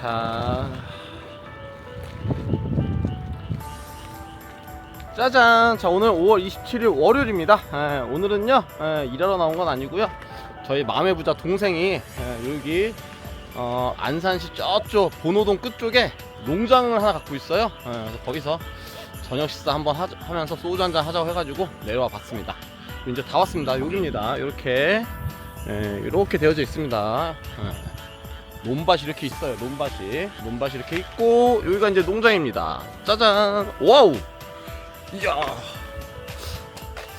자. 짜잔! 자, 오늘 5월 27일 월요일입니다. 예, 오늘은요, 예, 일하러 나온 건 아니고요. 저희 마음의 부자 동생이 예, 여기 어, 안산시 저쪽 본호동 끝쪽에 농장을 하나 갖고 있어요. 예, 그래서 거기서 저녁 식사 한번 하, 하면서 소주 한잔 하자고 해가지고 내려와 봤습니다. 이제 다 왔습니다. 여기입니다. 이렇게 예, 이렇게 되어져 있습니다. 예. 논밭이 이렇게 있어요. 논밭이 논밭이 이렇게 있고 여기가 이제 농장입니다. 짜잔! 와우! 이야!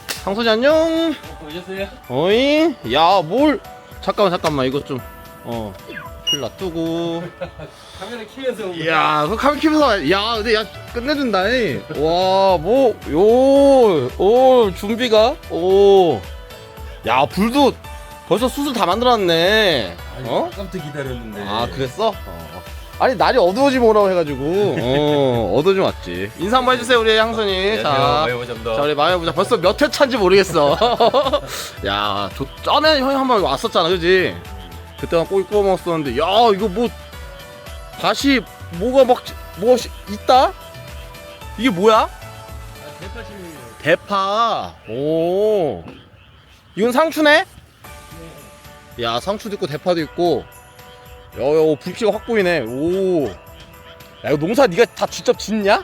상선이 안녕! 오셨어요? 어이? 야, 뭘? 잠깐만, 잠깐만, 이거 좀, 어, 필 놔두고. 카메라 키면서 이야, 그 카메라 키면서, 야, 근데 야, 끝내준다, 이. 와, 뭐, 요, 오, 준비가, 오. 야, 불도 벌써 숯을 다 만들어놨네. 어? 아까부터 기다렸는데 아, 그랬어? 어. 아니, 날이 어두워지면 오라고 해가지고, 어, 어두워지면 왔지. 인사 한번 해주세요, 우리 향선이. 자. 마요보점도 자 우리 마음의 부자 벌써 몇 회 차인지 모르겠어 야 저, 전에 형이 한 번 왔었잖아 그지 그때만 꼬리 구워 먹었었는데 야 이거 뭐 다시 뭐가 막 뭐가 시- 있다 이게 뭐야 대파실이에요 대파 오 이건 상추네 야 상추도 있고 대파도 있고. 야야 불씨가 확 보이네. 오야 이거 농사 네가 다 직접 짓냐?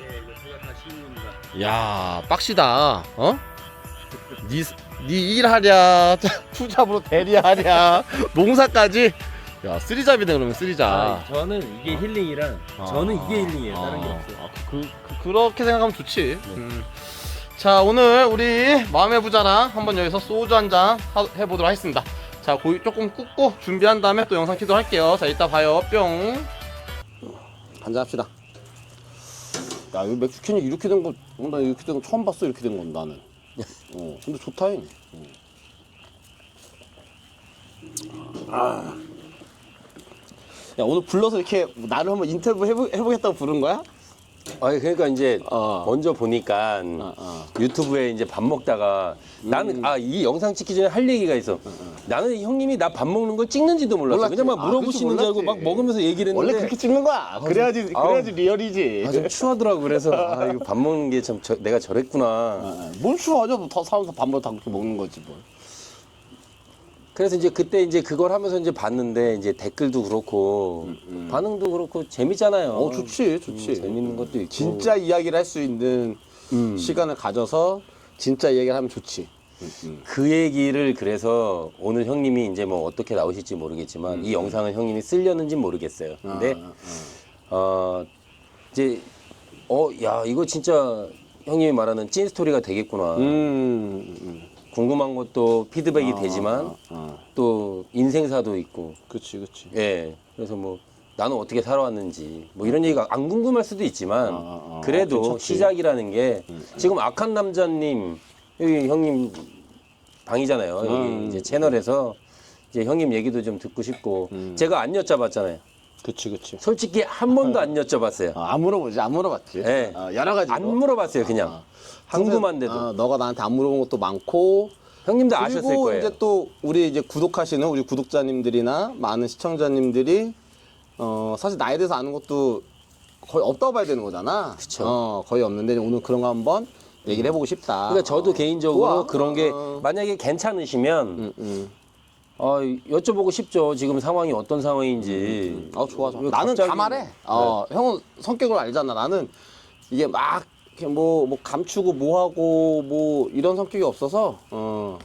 예 이거 제가 다 심은 겁니다 야 빡시다. 어? 니, 니 일하랴 투잡으로 대리하랴. 농사까지? 야 쓰리잡이네 그러면 쓰리잡. 아, 저는 이게 힐링이랑 저는 이게 힐링이에요. 다른 게 아, 없어요. 아, 그, 그, 그 렇게 생각하면 좋지. 음. 자 오늘 우리 마음의 부자랑 한번 여기서 소주 한 잔 해보도록 하겠습니다. 자 고기 조금 굽고 준비한 다음에 또 영상 키도록 할게요. 자 이따 봐요. 뿅. 한잔합시다. 야 이거 맥주 캔이 이렇게 된거 나 이렇게 된 거 처음 봤어 이렇게 된 건 나는. 어 근데 좋다 잉. 아. 야 오늘 불러서 이렇게 나를 한번 인터뷰 해보, 해보겠다고 부른 거야? 아니 그러니까 이제 어. 먼저 보니까 어, 어. 유튜브에 이제 밥 먹다가 음. 나는 아 이 영상 찍기 전에 할 얘기가 있어. 나는 형님이 나 밥 먹는 걸 찍는지도 몰랐어. 몰랐지. 그냥 막 아, 물어보시는 그치, 줄 알고 몰랐지. 막 먹으면서 얘기를 했는데 원래 그렇게 찍는 거야 그래야지 아우. 그래야지 리얼이지 아, 좀 추하더라고 그래서 아 이거 밥 먹는 게 참 내가 저랬구나. 어, 뭘 추워져 뭐더 사면서 밥 먹다 그렇게 먹는 거지 뭘 그래서 이제 그때 이제 그걸 하면서 이제 봤는데 이제 댓글도 그렇고 반응도 그렇고 재밌잖아요. 어 좋지 좋지 음, 재밌는 것도 있고. 진짜 이야기를 할 수 있는 음. 시간을 가져서 진짜 이야기를 하면 좋지 그 얘기를 그래서 오늘 형님이 이제 뭐 어떻게 나오실지 모르겠지만 이 영상을 형님이 쓰려는지 모르겠어요. 근데 아, 어 이제 어 야 이거 진짜 형님이 말하는 찐 스토리가 되겠구나. 음, 음. 궁금한 것도 피드백이 아, 되지만 아, 또 인생사도 있고. 그치 그치. 예. 그래서 뭐 나는 어떻게 살아왔는지 뭐 이런 얘기가 안 궁금할 수도 있지만 아, 아, 아, 그래도 괜찮지. 음, 시작이라는 게 지금 악한 남자님 여기 형님 방이잖아요. 여기 음. 이제 채널에서. 이제 형님 얘기도 좀 듣고 싶고. 음. 제가 안 여쭤봤잖아요. 그치 그치. 솔직히 한 번도 안 여쭤봤어요. 아, 안 물어보지 안 물어봤지? 네. 어, 여러 가지 안 물어봤어요 그냥 궁금한데도 어, 너가 나한테 안 물어본 것도 많고 형님도 그리고 아셨을 거예요 이제 또 우리 이제 구독하시는 우리 구독자님들이나 많은 시청자님들이 어 사실 나에 대해서 아는 것도 거의 없다고 봐야 되는 거잖아. 그쵸. 어 거의 없는데 오늘 그런 거 한번 얘기를 해보고 싶다. 그러니까 저도 어. 개인적으로 좋아. 그런 게 어. 만약에 괜찮으시면 음, 음. 어, 여쭤보고 싶죠 지금 상황이 어떤 상황인지 어 좋아 좋아. 왜 나는 갑자기- 다 말해. 어 형은 성격을 알잖아. 나는 이게 막 뭐, 뭐 감추고 뭐 하고 뭐 이런 성격이 없어서 어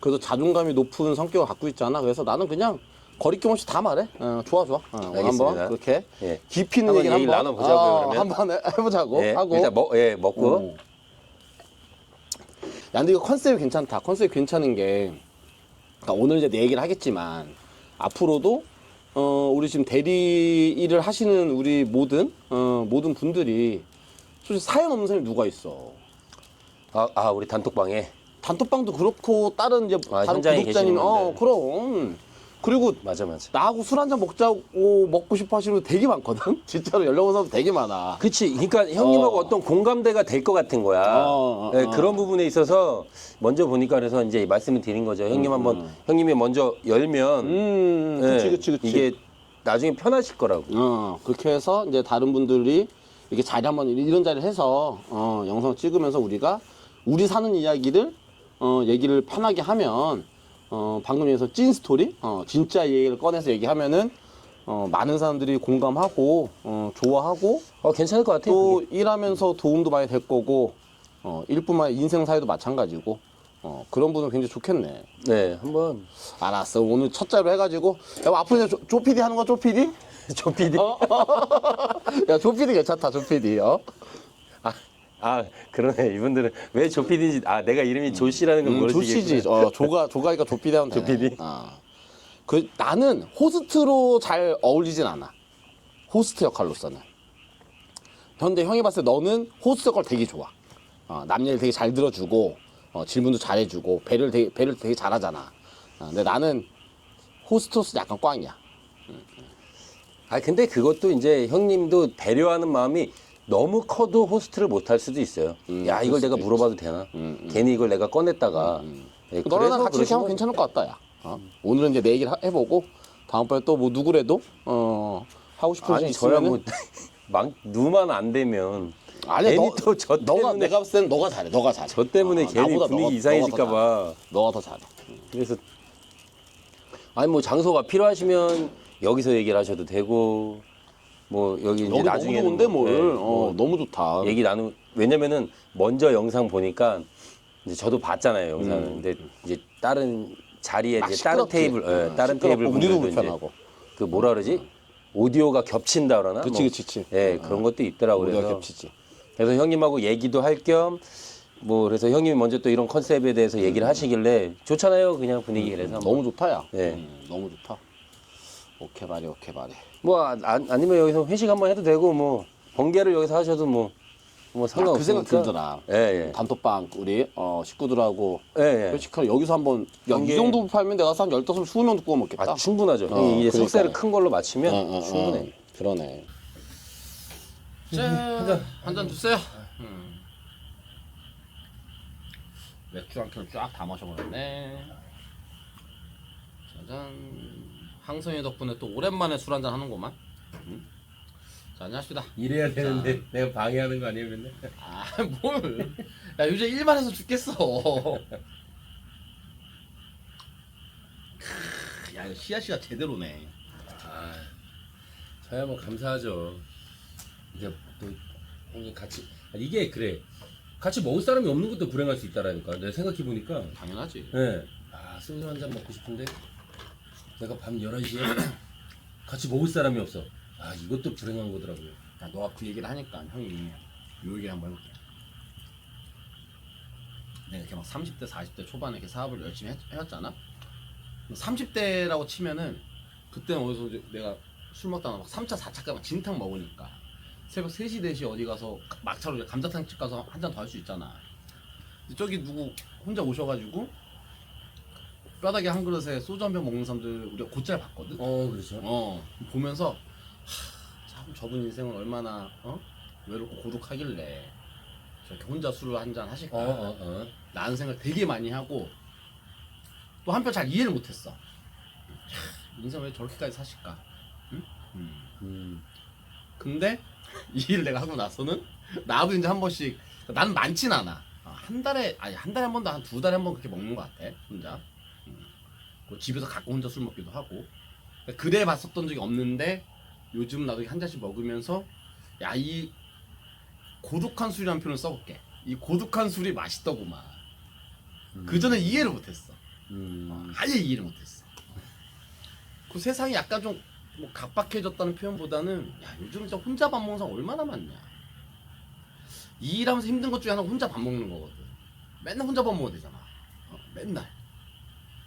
그래도 자존감이 높은 성격을 갖고 있잖아. 그래서 나는 그냥 거리낌 없이 다 말해. 어 좋아 좋아. 어, 오늘 알겠습니다. 한번 그렇게 예. 깊이 있는 한번 얘기를 얘기 한번 나눠보자고요, 어, 그러면. 한번 해- 해보자고 예, 하고. 일단 먹, 예, 먹고 어. 야, 근데 이거 컨셉이 괜찮다. 컨셉이 괜찮은 게, 그러니까 오늘 이제 내 얘기를 하겠지만, 앞으로도, 어, 우리 지금 대리 일을 하시는 우리 모든, 어, 모든 분들이, 솔직히 사연 없는 사람이 누가 있어. 아, 아 우리 단톡방에 단톡방도 그렇고, 다른 이제, 아, 다른 현장에 구독자님, 계시는 어, 분들. 그럼. 그리고 맞아 맞아. 나하고 술 한잔 먹자고 먹고 싶어 하시는 분 되게 많거든? 진짜로 연락 온 사람 되게 많아. 그치. 그러니까 형님하고 어. 어. 떤 공감대가 될 것 같은 거야. 어, 어, 네, 어. 그런 부분에 있어서 먼저 보니까 그래서 이제 말씀을 드린 거죠. 형님 한번 형님이 먼저 열면 음, 네, 그치, 그치, 그치. 이게 나중에 편하실 거라고. 어, 그렇게 해서 이제 다른 분들이 이렇게 자리 한번 이런 자리를 해서 어, 영상 찍으면서 우리가 우리 사는 이야기를 어, 얘기를 편하게 하면 어, 방금 얘기해서 찐 스토리, 어, 진짜 얘기를 꺼내서 얘기하면은 어, 많은 사람들이 공감하고 어, 좋아하고 어 괜찮을 것 같아요. 또 그게. 일하면서 도움도 많이 될 거고 어, 일뿐만 아니라 인생 사회도 마찬가지고 어, 그런 분은 굉장히 좋겠네. 네, 한번 알았어. 오늘 첫째로 해가지고 야, 앞으로 조 PD 하는 거조 PD? 조 PD. 어? 야, 조 PD 괜찮다, 조 PD. 어? 아, 아 그러네. 이분들은 왜조 PD인지 아 내가 이름이 조 씨라는 걸 음, 조 모르시겠구나. 씨지. 어, 조가 조가니까 조 PD 하면 돼. 조 PD? 어. 그 나는 호스트로 잘 어울리진 않아. 호스트 역할로서는. 근데 형이 봤을 때 너는 호스트 역할 되게 좋아. 어, 남 얘기를 되게 잘 들어주고 어, 질문도 잘해주고 배를 되게 배를 되게 잘하잖아. 어, 근데 나는 호스트로서 약간 꽝이야. 아 근데 그것도 이제 형님도 배려하는 마음이 너무 커도 호스트를 못 할 수도 있어요. 음, 야 이걸 내가 물어봐도 되나? 음, 음. 괜히 이걸 내가 꺼냈다가. 예, 너랑 그래서 같이 이렇게 하면 그러신 괜찮을 것 같다, 야. 어? 오늘은 이제 내 얘기를 하- 해보고 다음번에 또 뭐 누구래도 어, 하고 싶은 아니 분 저야 있으면은 뭐 막, 누만 안 되면 아니야, 괜히 너, 또저 너가 때문에 내가 봤을 너가 잘해. 너가 잘해. 저 때문에 어, 괜히 나보다 분위기 너가- 이상해질까 너가 더 봐. 잘해. 너가 더 잘해. 그래서 아니 뭐 장소가 필요하시면 여기서 얘기를 하셔도 되고 뭐 여기 이제 여기 나중에 너무 좋은데 뭘? 어, 너무 좋다. 얘기 나누 왜냐면은 먼저 영상 보니까 이제 저도 봤잖아요 영상을 근데 이제 다른 자리에 음. 막 이제 다른 시끄럽지. 테이블 예, 어, 다른 시끄럽고 테이블 우리도 불편하고. 그 뭐라 그러지 오디오가 겹친다 그러나 그치, 뭐, 그치, 그치. 예 그런 것도 있더라고 우리가 그래서 겹치지. 그래서 형님하고 얘기도 할 겸 뭐 그래서 형님이 먼저 또 이런 컨셉에 대해서 얘기를 하시길래 좋잖아요 그냥 분위기 그래서 음. 너무 좋다, 야. 네. 음, 너무 좋다. 오케이 말이 오케이 말이. 뭐 아, 아- 아니면 여기서 회식 한번 해도 되고 뭐 번개를 여기서 하셔도 뭐뭐그 상관없으니까 생각 들더라. 예, 예. 단톡방 우리 어, 식구들하고 예, 예. 회식하러 여기서 한번 야, 이. 정도 팔면 내가 한 15, 20명도 구워 먹겠다. 아 충분하죠. 어, 형이 이제 그러니까요. 속세를 큰 걸로 맞추면 어, 어, 어. 충분해. 그러네. 자, 한잔 주세요. 맥주 한 캔을 쫙 다 마셔버렸네. 짜잔. 항성이 덕분에 또 오랜만에 술 한잔 하는구만. 응? 자, 안녕하십니다. 이래야 되는데 내가 방해하는 거 아니에요 맨날? 아, 뭘. 야, 요즘 일만 해서 죽겠어. 크, 야, 이거 씨앗씨가 제대로네. 아, 저야 뭐 감사하죠. 이제 또 형님 같이 아, 이게 그래. 같이 먹을 사람이 없는 것도 불행할 수 있다라니까. 내가 생각해 보니까. 당연하지. 예. 아 소주 한 잔 먹고 싶은데 내가 밤 11시에 같이 먹을 사람이 없어. 아 이것도 불행한 거더라고요. 야, 너가 그 얘기를 하니까 형이 요 얘기 한번 해볼게. 내가 이렇게 막 30대, 40대 초반에 이렇게 사업을 열심히 했, 해왔잖아? 30대라고 치면은 그때는 어디서 내가 술 먹다가 막 3차, 4차까지 막 진탕 먹으니까 새벽 3시, 4시 어디 가서 막차로 감자탕집 가서 한 잔 더 할 수 있잖아. 근데 저기 누구 혼자 오셔가지고 뼈다귀 한 그릇에 소주 한 병 먹는 사람들 우리가 곧잘 봤거든? 어 그렇죠. 어 보면서 하, 참 저분 인생은 얼마나 어? 외롭고 고독하길래 저렇게 혼자 술을 한 잔 하실까 어 어 어. 라는 생각 되게 많이 하고 또 한편 잘 이해를 못했어 하, 인생 왜 저렇게까지 사실까 응? 음. 음. 근데 이 일을 내가 하고 나서는 나도 이제 한 번씩 나는 많진 않아 아, 한 달에 아니 한 달에 한 번도 한 두 달에 한 번 그렇게 먹는 것 같아 혼자 집에서 가끔 혼자 술 먹기도 하고 그래 봤었던 적이 없는데 요즘 나도 한 잔씩 먹으면서 야 이 고독한 술이라는 표현을 써볼게 이 고독한 술이 맛있더구만 그 전에 이해를 못했어 음. 어, 아예 이해를 못했어. 그 세상이 약간 좀 뭐 각박해졌다는 표현보다는 야 요즘 진짜 혼자 밥 먹는 사람 얼마나 많냐. 이 일하면서 힘든 것 중에 하나가 혼자 밥 먹는 거거든. 맨날 혼자 밥 먹어야 되잖아. 어, 맨날.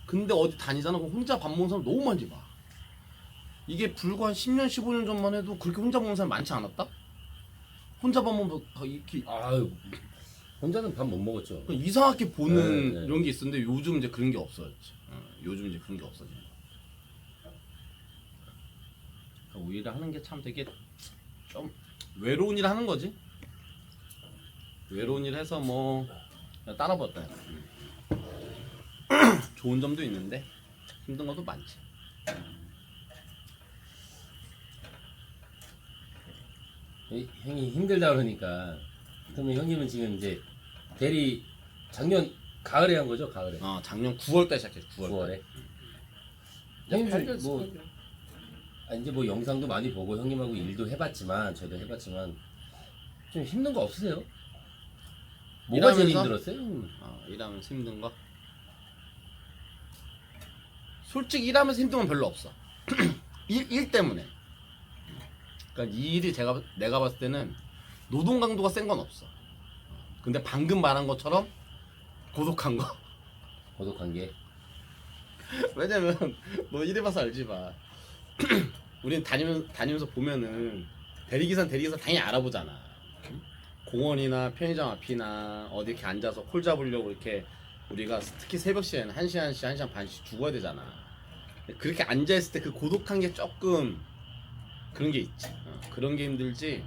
근데 어디 다니잖아. 그럼 혼자 밥 먹는 사람 너무 많이 봐. 이게 불과 한 10년, 15년 전만 해도 그렇게 혼자 먹는 사람 많지 않았다? 혼자 밥 먹으면 다 이렇게 아유 혼자는 밥 못 먹었죠. 그냥 이상하게 보는 네, 네. 이런 게 있었는데 요즘 이제 그런 게 없어졌지. 어, 요즘 이제 그런 게 없어진 거. 오히려 하는 게 참 되게 좀 외로운 일 하는 거지. 외로운 일 해서 뭐 그냥 따라봤다. 좋은 점도 있는데 힘든 것도 많지. 이- 형이 힘들다 그러니까 그러면 형님은 지금 이제 대리 작년 가을에 한 거죠? 가을에. 어 작년 9월달 시작했어. 9월. 9월에. 이제 형님 팔뭐 아, 이제 뭐 영상도 많이 보고 형님하고 일도 해봤지만 저도 해봤지만 좀 힘든 거 없으세요? 뭐가 제일 일하면서? 힘들었어요? 형님? 어, 일하면서 힘든 거. 솔직히 일하면서 힘든 건 별로 없어. 일, 일 때문에. 그러니까 이 일이 제가 내가 봤을 때는 노동 강도가 센 건 없어. 근데 방금 말한 것처럼 고독한 거. 고독한 게. 왜냐면 너 일해봐서 알지 마. 우린 다니면 다니면서 보면은 대리기사 대리기사 당연히 알아보잖아. 공원이나 편의점 앞이나 어디 이렇게 앉아서 콜 잡으려고 이렇게 우리가 특히 새벽 시에는 한 시간씩 한 시간 반씩 죽어야 되잖아. 그렇게 앉아 있을 때 그 고독한 게 조금 그런 게 있지. 어, 그런 게 힘들지.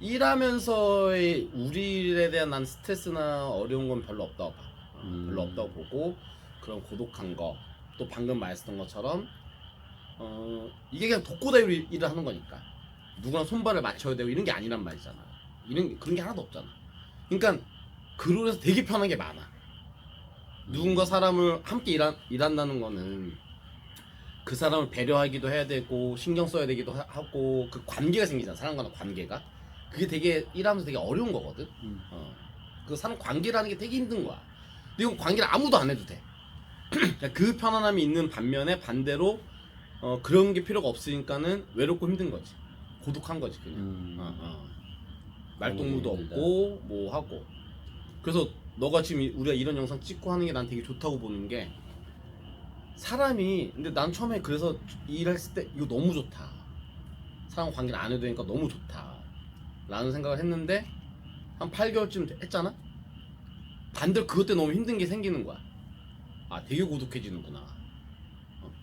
일하면서의 우리 일에 대한 난 스트레스나 어려운 건 별로 없다고 봐. 어, 음. 별로 없다고 보고 그런 고독한 거 또 방금 말했던 것처럼 어 이게 그냥 독고다이로 일- 일을 하는 거니까 누구랑 손발을 맞춰야 되고 이런 게 아니란 말이잖아 이런 그런 게 하나도 없잖아 그러니까 그로 인해서 되게 편한 게 많아 누군가 사람을 함께 일한, 일한다는 거는 그 사람을 배려하기도 해야 되고 신경 써야 되기도 하- 하고 그 관계가 생기잖아 사람과의 관계가 그게 되게 일하면서 되게 어려운 거거든 어. 그 사람 관계라는 게 되게 힘든 거야. 근데 이건 관계를 아무도 안 해도 돼. 그러니까 그 편안함이 있는 반면에 반대로 어, 그런 게 필요가 없으니까는 외롭고 힘든 거지. 고독한 거지 그냥. 음. 어, 어. 말동무도 너무 힘들다. 없고 뭐 하고. 그래서 너가 지금 이- 우리가 이런 영상 찍고 하는 게 난 되게 좋다고 보는 게 사람이 근데 난 처음에 그래서 일했을 때 이거 너무 좋다. 사람 관계를 안 해도 되니까 너무 좋다. 라는 생각을 했는데 한 8개월쯤 했잖아? 반대로 그것 때문에 너무 힘든 게 생기는 거야. 아, 되게 고독해지는구나.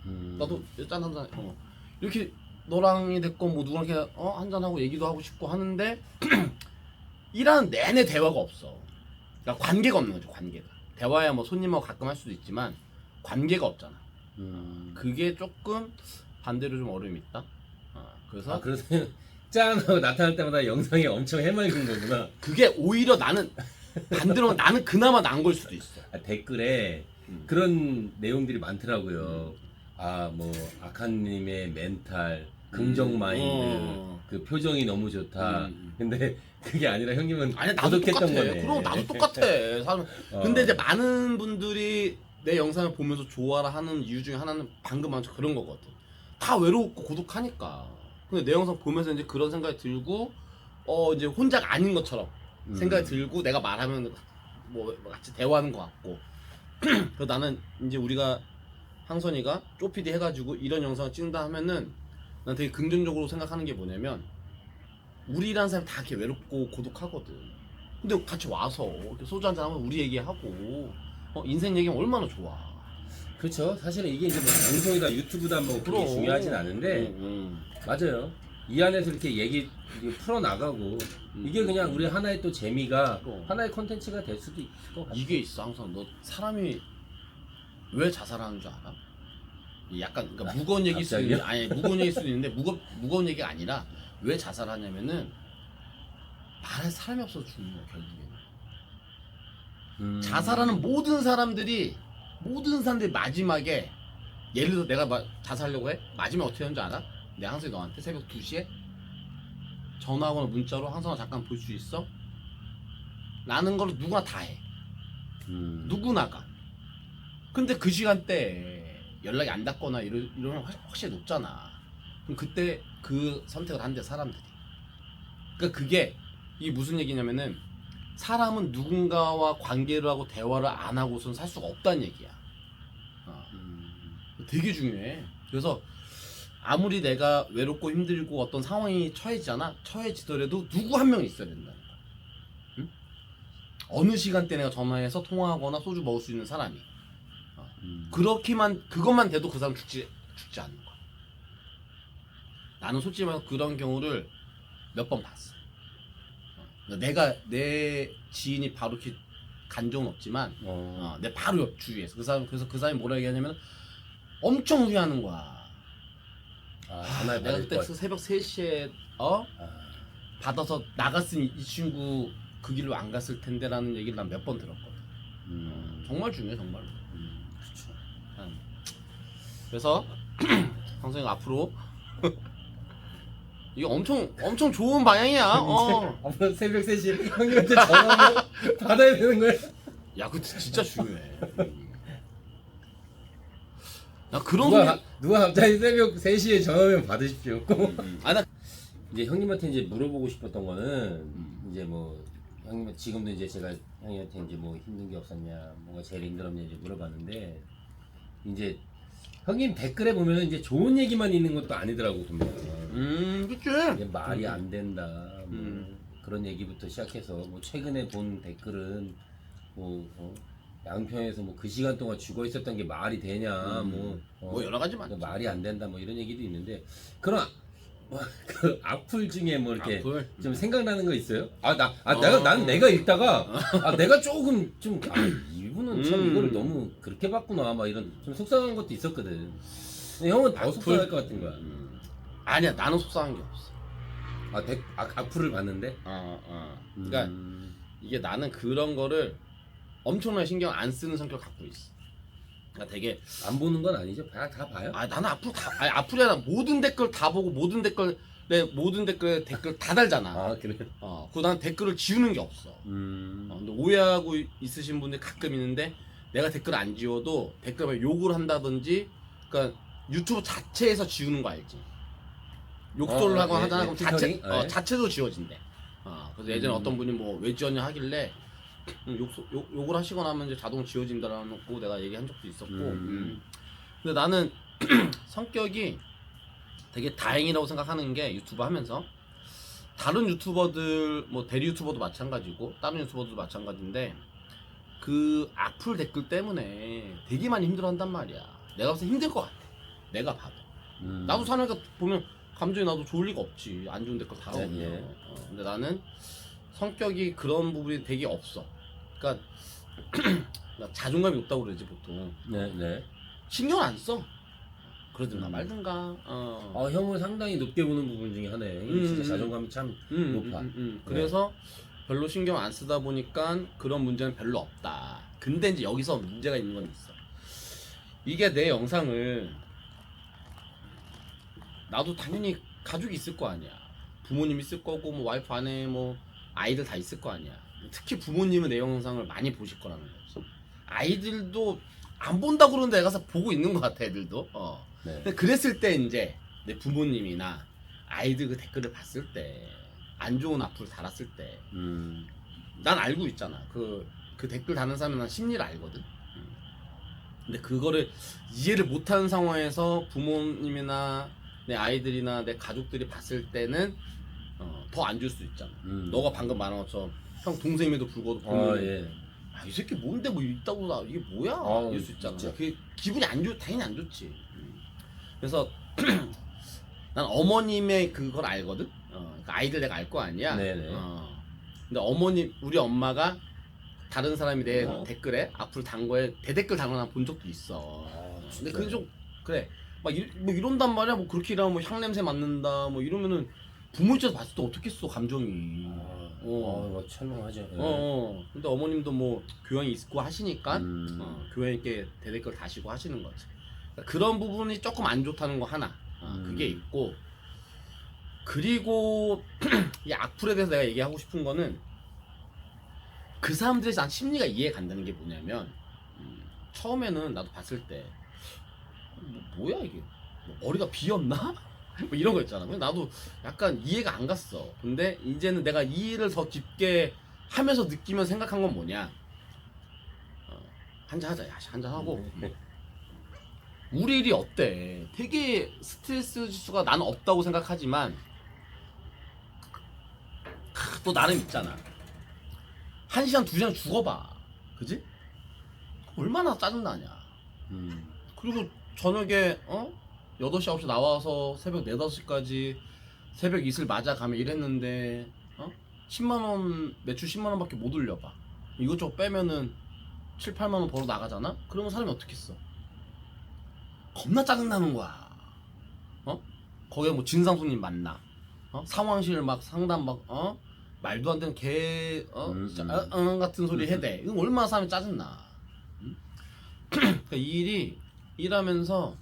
음. 나도 짠 한잔 어. 이렇게 너랑이 됐건 뭐 누구랑 이렇게 어, 한잔하고 얘기도 하고 싶고 하는데 일하는 내내 대화가 없어. 그러니까 관계가 없는 거죠, 관계가. 대화야 뭐 손님하고 가끔 할 수도 있지만 관계가 없잖아. 음. 그게 조금 반대로 좀 어려움이 있다. 어, 그래서 아 그래서 짠 하고 나타날 때마다 영상이 엄청 해맑은 거구나. 그게 오히려 나는 반대로 나는 그나마 나은 걸 수도 있어. 아, 댓글에 음. 그런 내용들이 많더라고요. 아 뭐 아칸님의 멘탈, 긍정 음. 마인드, 어. 그 표정이 너무 좋다. 음. 근데 그게 아니라 형님은 아니 나도 똑같아. 거네. 그럼 나도 똑같아. 사람. 어. 근데 이제 많은 분들이 내 영상을 보면서 좋아라 하는 이유 중에 하나는 방금 한 그런 거거든. 다 외롭고 고독하니까. 근데 내 영상 보면서 이제 그런 생각이 들고 어 이제 혼자가 아닌 것처럼 음. 생각이 들고 내가 말하면 뭐 같이 대화하는 것 같고. 그래서 나는 이제 우리가 항선이가 쪼피디 해가지고 이런 영상을 찍는다 하면은 난 되게 긍정적으로 생각하는 게 뭐냐면 우리라는 사람이 다 이렇게 외롭고 고독하거든. 근데 같이 와서 소주 한잔 하면 우리 얘기하고 어, 인생 얘기하면 얼마나 좋아. 그렇죠. 사실은 이게 이제 뭐 방송이다 유튜브다 뭐 그게 그럼. 중요하진 않은데 음, 음. 맞아요. 이 안에서 이렇게 얘기 풀어 나가고 이게 그냥 우리 하나의 또 재미가 그럼. 하나의 컨텐츠가 될 수도 있을 것 같아요. 이게 있어 항상 너 사람이 왜 자살하는 줄 알아? 이 약간 그러니까 무거운 얘기일 수도 갑자기요? 있는데 아니 무거운 얘기일 수도 있는데 무거 무거운 얘기가 아니라 왜 자살하냐면은 말할 사람이 없어서 죽는 거야 결국에는. 음. 자살하는 모든 사람들이 모든 사람들이 마지막에 예를 들어 내가 마- 자살하려고 해 마지막 어떻게 하는 줄 알아? 내가 항상 너한테 새벽 2시에 전화하거나 문자로 항상 잠깐 볼 수 있어? 라는 걸 누구나 다 해. 음. 누구나가. 근데 그 시간대에 연락이 안 닿거나 이러, 이러면 확- 확실히 높잖아. 그럼 그때 그 선택을 한대 사람들이. 그러니까 그게 이게 무슨 얘기냐면은 사람은 누군가와 관계를 하고 대화를 안 하고선 살 수가 없다는 얘기야. 어. 음. 되게 중요해. 그래서 아무리 내가 외롭고 힘들고 어떤 상황이 처해지잖아. 처해지더라도 누구 한 명 있어야 된다는 거야. 응? 어느 시간대 내가 전화해서 통화하거나 소주 먹을 수 있는 사람이. 음. 그렇게만 그것만 돼도 그 사람 죽지 죽지 않는 거야. 나는 솔직히 말해서 그런 경우를 몇 번 봤어. 어. 내가 내 지인이 바로 이렇게 간 적은 없지만 어. 어, 내 바로 옆 주위에서 그 사람 그래서 그 사람이 뭐라 얘기하냐면 엄청 후회하는 거야. 아, 아, 전화를 내가 받을 그때 것그 새벽 3시에 어 아, 받아서 나갔으니 이 친구 그 길로 안 갔을 텐데라는 얘기를 난 몇 번 들었거든. 음. 정말 중요해 정말로. 음, 그렇죠. 음. 그래서 방송이 앞으로 이게 엄청 엄청 좋은 방향이야. 어. 앞으로 새벽 3시에 형님한테 전화 받아야 되는 거야? 야, 그 진짜 중요해. 나 그런 누가, 소리. 누가 갑자기 새벽 3시에 전화면 받으십시오. 아, 나 이제 형님한테 이제 물어보고 싶었던 거는 음. 이제 뭐 형님 지금도 이제 제가 형님한테 이제 뭐 힘든 게 없었냐 뭐가 제일 힘들었냐 이제 물어봤는데 이제 형님 댓글에 보면 이제 좋은 얘기만 있는 것도 아니더라고 보면 음, 그치. 이제 말이 안 된다 뭐 음. 그런 얘기부터 시작해서 뭐 최근에 본 댓글은 뭐 어, 양평에서 뭐 그 시간 동안 죽어 있었던 게 말이 되냐 음. 뭐, 어, 뭐 여러 가지 많지. 말이 안 된다 뭐 이런 얘기도 있는데 그런 뭐, 그 악플 중에 뭐 이렇게 악플? 좀 생각나는 거 있어요? 아 나 아, 어. 내가 난 내가 읽다가 아 내가 조금 좀 아, 이분은 참 음. 이거를 너무 그렇게 봤구나 막 이런 좀 속상한 것도 있었거든. 근데 형은 더 속상할 것 같은 거야. 음. 아니야, 나는 속상한 게 없어. 아, 백, 아 악플을 봤는데. 어, 어. 그러니까 음. 이게 나는 그런 거를 엄청나게 신경 안 쓰는 성격 갖고 있어. 그러니까 되게 안 보는 건 아니죠? 다, 다 봐요? 아 나는 앞으로 다 아니 앞으로 아니라 모든 댓글 다 보고 모든 댓글 내 모든 댓글 댓글 다 달잖아. 아 그래. 어, 그난 댓글을 지우는 게 없어. 음. 어, 근데 오해하고 있으신 분들 가끔 있는데 내가 댓글 안 지워도 댓글에 욕을 한다든지 그러니까 유튜브 자체에서 지우는 거 알지? 욕설을 어, 하거나 예, 하잖아 예, 그럼 자체, 필터링? 어, 예. 자체도 지워진대 어, 그래서 예전에 음. 어떤 분이 뭐 왜 지웠냐 하길래 음, 욕, 욕, 욕을 하시거나 하면 이제 자동 지워진다라는 거 내가 얘기한 적도 있었고 음. 음. 근데 나는 성격이 되게 다행이라고 생각하는 게 유튜브 하면서 다른 유튜버들 뭐 대리 유튜버도 마찬가지고 다른 유튜버도 마찬가지인데 그 악플 댓글 때문에 되게 많이 힘들어한단 말이야. 내가 때 힘들 것 같아. 내가 봐도. 음. 나도 사니까 보면 감정이 나도 좋을 리가 없지. 안 좋은 댓글 다 네, 오면. 예. 어, 근데 나는 성격이 그런 부분이 되게 없어. 그러니까 나 자존감이 높다고 그러지 보통. 네, 네. 신경 안 써. 그러든가 음. 말든가. 어. 어, 형을 상당히 높게 보는 부분 중에 하나예요. 형님 진짜 음. 자존감이 참 음, 높아. 음, 음, 음. 네. 그래서 별로 신경 안 쓰다 보니까 그런 문제는 별로 없다. 근데 이제 여기서 문제가 있는 건 있어. 이게 내 영상을 나도 당연히 가족이 있을 거 아니야. 부모님 있을 거고 뭐 와이프 안에 뭐 아이들 다 있을 거 아니야. 특히 부모님은 내 영상을 많이 보실 거라는 거지. 아이들도 안 본다고 그러는데 가서 보고 있는 것 같아 애들도. 어. 네. 근데 그랬을 때 이제 내 부모님이나 아이들 그 댓글을 봤을 때 안 좋은 악플 달았을 때 난 음. 알고 있잖아. 그, 그 댓글 다는 사람은 난 심리를 알거든. 음. 근데 그거를 이해를 못하는 상황에서 부모님이나 내 아이들이나 내 가족들이 봤을 때는 어, 더 안 줄 수 있잖아. 음. 너가 방금 말한 것처럼 형 동생임에도 불구하고 아, 예. 아, 이 새끼 뭔데 뭐 있다고 나 이게 뭐야 아, 이럴 수 있잖아. 진짜. 그 기분이 안 좋, 당연히 안 좋지. 음. 그래서 난 어머님의 그걸 알거든. 어, 그 아이들 내가 알 거 아니야. 네네. 어. 근데 어머님 우리 엄마가 다른 사람이 내 어. 댓글에 앞으로 단 거에 대댓글 달거나 본 적도 있어. 아, 근데 진짜요? 그게 좀 그래. 막 이, 뭐 이런단 말이야. 뭐 그렇게 일하면 뭐 향냄새 맡는다. 뭐 이러면은 부모 입장에서 봤을 때 어떻겠어 감정이. 아, 어. 어, 뭐 철렁하죠. 예. 어, 어. 근데 어머님도 뭐 교양이 있고 하시니까 음. 어, 교양 있게 대댓글 다시고 하시는 거지. 그러니까 그런 부분이 조금 안 좋다는 거 하나. 어, 음. 그게 있고 그리고 이 악플에 대해서 내가 얘기하고 싶은 거는 그 사람들의 난 심리가 이해 간다는 게 뭐냐면 음, 처음에는 나도 봤을 때 뭐, 야 이게 뭐 머리가 비었나? 뭐 이런 거 있잖아. 근데 나도 약간 이해가 안 갔어. 근데 이제는 내가 이 일을 더 깊게 하면서 느끼면 생각한 건 뭐냐? 어, 한잔 하자, 야, 한잔 하고. 네. 우리 일이 어때? 되게 스트레스 지수가 나는 없다고 생각하지만 크, 또 나름 있잖아. 한 시간 두 시간 죽어봐, 그지? 얼마나 짜증 나냐. 음. 그리고 저녁에 어 8시 9시 나와서 새벽 4, 5시까지 새벽 이슬 맞아가며 일했는데 어? 10만 원 매출 10만 원밖에 못 올려봐 이것저것 빼면은 7, 8만 원 벌어 나가잖아? 그러면 사람이 어떻게 써? 겁나 짜증나는 거야 어? 거기에 뭐 진상 손님 만나 어? 상황실 막 상담 막 어? 말도 안 되는 개 어? 음, 음. 어, 어, 같은 소리 음, 해대 이건 얼마나 사람이 짜증나 응? 그러니까 이 일이 일하면서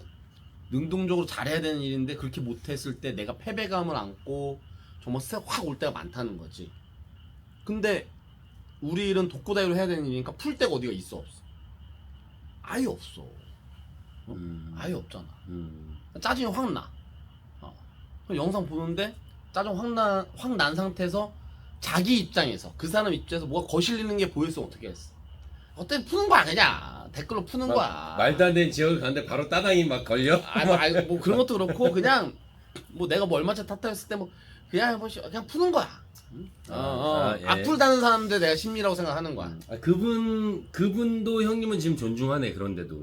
능동적으로 잘해야 되는 일인데 그렇게 못했을 때 내가 패배감을 안고 정말 확올 때가 많다는 거지 근데 우리 일은 독고다이로 해야 되는 일이니까 풀 데가 어디가 있어 없어 아예 없어 음. 아예 없잖아 음. 짜증이 확 나. 어. 그럼 영상 보는데 짜증 확 나 확 난 상태에서 자기 입장에서 그 사람 입장에서 뭐가 거실리는 게 보였으면 어떻게 했어? 어때 푸는 거야 그냥 댓글로 푸는 거야. 말도 안 되는 지역을 갔는데 바로 따당이 막 걸려? 아, 뭐, 아니, 뭐 그런 것도 그렇고 그냥 뭐 내가 뭐 얼마째 탓했을 때뭐 그냥 뭐 시- 그냥 푸는 거야. 어, 어. 아, 예. 악플다는 사람들 내가 심리라고 생각하는 거야. 아, 그분 그분도 형님은 지금 존중하네 그런데도.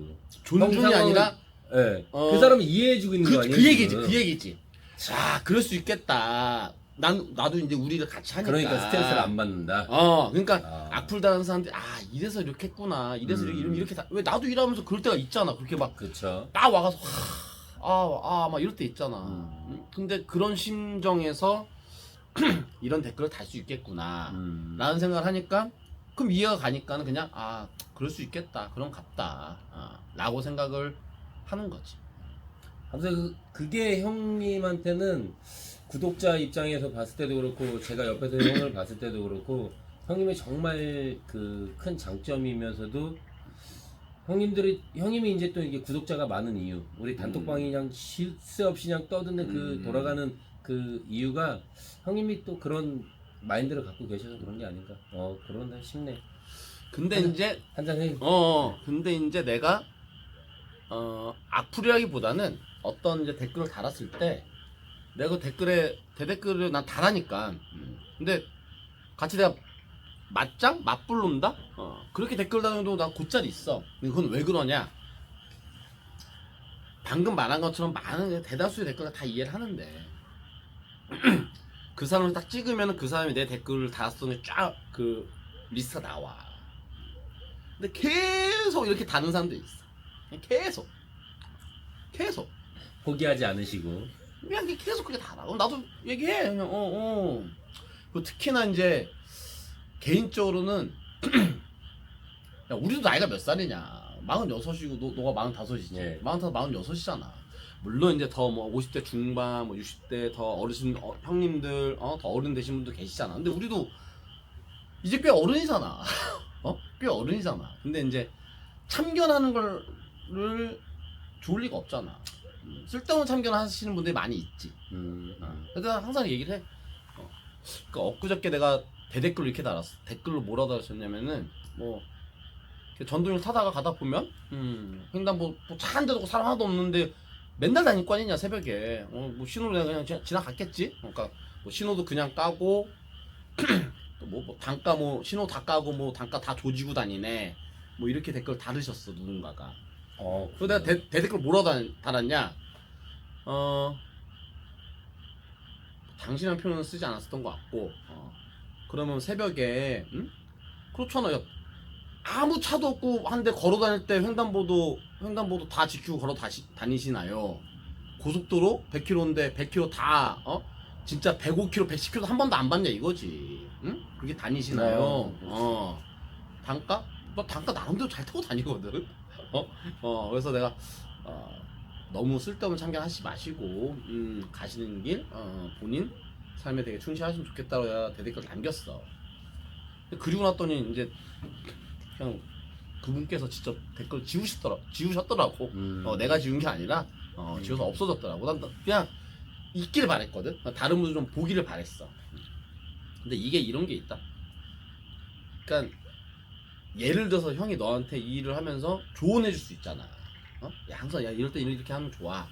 존중이 형 아니라 예. 어. 그 사람을 이해해주고 있는 그, 거 아니에요? 그 얘기지 지금? 그 얘기지. 자 그럴 수 있겠다. 난 나도 이제 우리를 같이 하니까. 그러니까 스트레스를 안 받는다. 어, 그러니까 아. 악플 다는 사람들 이 아 이래서 이렇게 했구나. 이래서 음. 이렇게 이렇게 다, 왜 나도 일하면서 그럴 때가 있잖아. 그렇게 막 그쵸. 딱 와가서 아 아 막 이럴 때 있잖아. 음. 음, 근데 그런 심정에서 이런 댓글을 달 수 있겠구나. 음. 라는 생각을 하니까 그럼 이해가 가니까는 그냥 아 그럴 수 있겠다. 그럼 갑다. 아, 라고 생각을 하는 거지. 아무튼 그, 그게 형님한테는 구독자 입장에서 봤을 때도 그렇고 제가 옆에서 형을 봤을 때도 그렇고 형님의 정말 그 큰 장점이면서도 형님들이 형님이 이제 또 이게 구독자가 많은 이유. 우리 단톡방이 그냥 쉴 새 없이 그냥 떠드는 그 음. 돌아가는 그 이유가 형님이 또 그런 마인드를 갖고 계셔서 그런 게 아닌가. 어 그런다 싶네. 근데 하나- 이제 한잔 해. 어, 어. 근데 이제 내가 어 악플이라기보다는 어떤 이제 댓글을 달았을 때 내가 그 댓글에 대댓글을 난 달하니까. 음. 근데 같이 내가 맞짱 맞불론다 어 그렇게 댓글 다는 난 곧잘 있어 근데 그건 왜 그러냐 방금 말한 것처럼 많은 대다수의 댓글을 다 이해를 하는데 그 사람을 딱 찍으면 그 사람이 내 댓글을 달았던 쫙그 리스트가 나와 근데 계속 이렇게 다는 사람도 있어. 계속. 계속. 포기하지 않으시고 그냥 계속 그렇게 달아. 그럼 나도 얘기해. 그냥, 어, 어. 특히나 이제, 개인적으로는, 야, 우리도 나이가 몇 살이냐. 46이고, 너, 너가 45이지. 예. 45, 46이잖아. 물론 이제 더 뭐 50대 중반, 뭐 60대 더 어르신, 어, 형님들, 어, 더 어른 되신 분도 계시잖아. 근데 우리도 이제 꽤 어른이잖아. 어? 꽤 어른이잖아. 근데 이제 참견하는 거를 좋을 리가 없잖아. 음, 쓸데없는 참견 하시는 분들이 많이 있지. 음, 어. 음. 그래서 난 항상 얘기를 해. 어. 그 엊그저께 내가 대댓글로 이렇게 달았어. 댓글로 뭐라 달았었냐면은 뭐 전동을 타다가 가다 보면 음, 횡단보 차한 대도 없고 사람 하나도 없는데 맨날 다닐 거 아니냐 새벽에 어, 뭐 신호를 내가 그냥 지- 지나갔겠지. 그러니까 뭐 신호도 그냥 까고 또 뭐, 뭐 단가 뭐 신호 다 까고 뭐 단가 다 조지고 다니네. 뭐 이렇게 댓글 달으셨어 누군가가. 어, 그래서 내가 대, 대댓글 뭐라 달- 달았냐? 어 당신이라는 표현은 쓰지 않았었던 것 같고 어, 그러면 새벽에 응? 그렇잖아 요 아무 차도 없고 한데 걸어 다닐 때 횡단보도 횡단보도 다 지키고 걸어 다시, 다니시나요? 고속도로 100km인데 100km 다 어? 진짜 105km, 110km 한 번도 안 봤냐 이거지. 응? 그렇게 다니시나요? 어, 어. 단가? 너 단가 나름대로 잘 타고 다니거든. 어? 어, 그래서 내가 어, 너무 쓸데없는 참견하지 마시고 음, 가시는 길 어, 본인 삶에 되게 충실하시면 좋겠다고 내가 대댓글 남겼어. 그리고 났더니 이제 그냥 그분께서 직접 댓글 지우시더라 지우셨더라고. 음. 어, 내가 지운 게 아니라 어, 지워서 없어졌더라고. 난 그냥 있길 바랬거든. 다른 분들 좀 보기를 바랬어. 근데 이게 이런 게 있다. 그러니까 예를 들어서 형이 너한테 이 일을 하면서 조언해줄 수 있잖아. 어? 야 항상 야 이럴 때 이렇게 하면 좋아.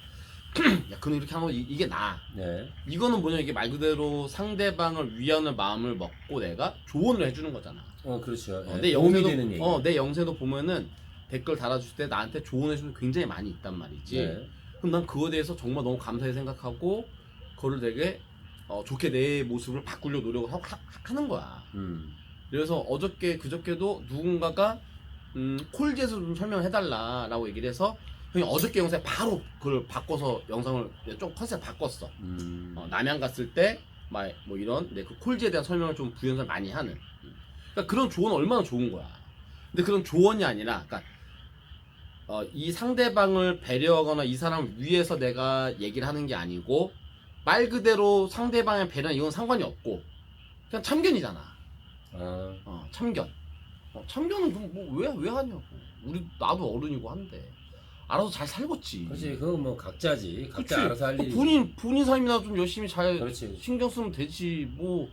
야 그는 이렇게 하면 이, 이게 나. 네. 이거는 뭐냐 이게 말 그대로 상대방을 위하는 마음을 먹고 내가 조언을 해주는 거잖아. 어 그렇죠. 어, 예, 내 도움이 영세도 되는 얘기. 어, 내 영세도 보면은 댓글 달아줄 때 나한테 조언해주는 게 굉장히 많이 있단 말이지. 네. 그럼 난 그거에 대해서 정말 너무 감사히 생각하고 그거를 되게 어, 좋게 내 모습을 바꾸려고 노력을 하고 하, 하는 거야. 음. 그래서 어저께 그저께도 누군가가 음, 콜jet을 좀 설명을 해달라라고 얘기를 해서 형이 어저께 영상에 바로 그걸 바꿔서 영상을 좀 컨셉 바꿨어. 음. 어, 남양 갔을 때뭐 이런 내 그 콜지에 대한 설명을 좀 부연설 많이 하는 그러니까 그런 조언 얼마나 좋은 거야 근데 그런 조언이 아니라 그러니까 어, 이 상대방을 배려하거나 이 사람 위해서 내가 얘기를 하는 게 아니고 말 그대로 상대방의 배려 이건 상관이 없고 그냥 참견이잖아 아. 어, 참견 어, 참견은 뭐왜왜 왜 하냐고 우리 나도 어른이고 한데 알아서 잘 살겠지. 그렇지. 그건 뭐 각자지. 각자 그치. 알아서 할그 일이. 본인 본인 삶이나 좀 열심히 잘 그렇지 신경 쓰면 되지 뭐.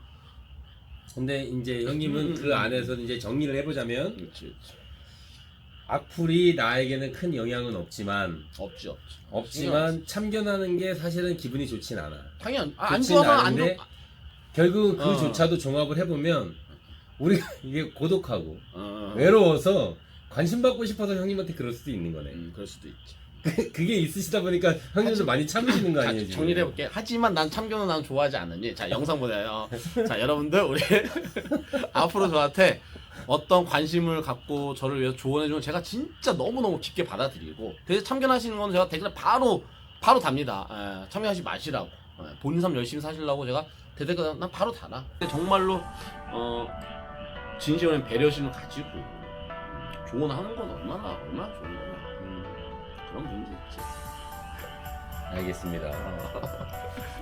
근데 이제 형님은 음, 그 음, 안에서 이제 정리를 해보자면 그렇지, 그렇지. 악플이 나에게는 큰 영향은 없지만 없지 없지. 없지만 참견하는 게 사실은 기분이 좋진 않아. 당연 아, 안 좋진 좋아서 안 않은데 좋. 결국은 어. 그조차도 종합을 해보면 우리가 이게 고독하고 어, 외로워서 관심 받고 싶어서 형님한테 그럴 수도 있는 거네 음, 그럴 수도 있지. 그게 있으시다 보니까 형님도 많이 참으시는 거 자, 아니에요 지금? 정리를 해볼게. 하지만 난 참견은 난 좋아하지 않으니. 자 영상 보세요. 자 여러분들 우리 앞으로 저한테 어떤 관심을 갖고 저를 위해서 조언해주면 제가 진짜 너무 너무 깊게 받아들이고 대신 참견하시는 건 제가 댓글에 바로 바로 답니다. 예, 참견하지 마시라고. 예, 본인 삶 열심히 사시려고 제가 대댓글 난 바로 달아. 근데 정말로 어 진심어린 배려심을 가지고 조언하는 건 얼마나 얼마나 좋은 거야. 음, 그런 분들 있지. 알겠습니다